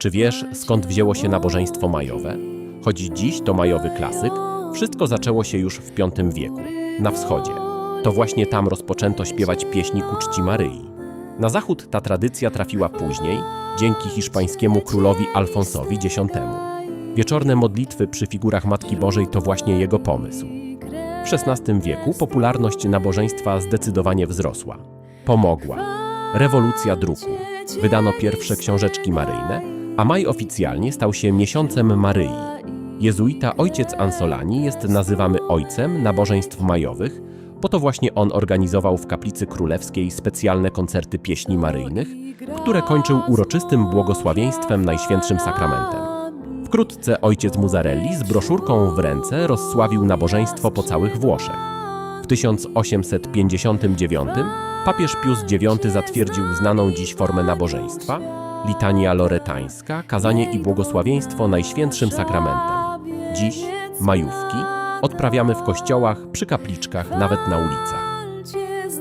Czy wiesz, skąd wzięło się nabożeństwo majowe? Choć dziś to majowy klasyk, wszystko zaczęło się już w V wieku, na wschodzie. To właśnie tam rozpoczęto śpiewać pieśni ku czci Maryi. Na zachód ta tradycja trafiła później, dzięki hiszpańskiemu królowi Alfonsowi X. Wieczorne modlitwy przy figurach Matki Bożej to właśnie jego pomysł. W XVI wieku popularność nabożeństwa zdecydowanie wzrosła. Pomogła. Rewolucja druku. Wydano pierwsze książeczki maryjne, a maj oficjalnie stał się miesiącem Maryi. Jezuita ojciec Ansolani jest nazywany ojcem nabożeństw majowych, bo to właśnie on organizował w kaplicy królewskiej specjalne koncerty pieśni maryjnych, które kończył uroczystym błogosławieństwem Najświętszym Sakramentem. Wkrótce ojciec Muzzarelli z broszurką w ręce rozsławił nabożeństwo po całych Włoszech. W 1859 papież Pius IX zatwierdził znaną dziś formę nabożeństwa litania loretańska, kazanie i błogosławieństwo Najświętszym Sakramentem. Dziś, majówki, odprawiamy w kościołach, przy kapliczkach, nawet na ulicach.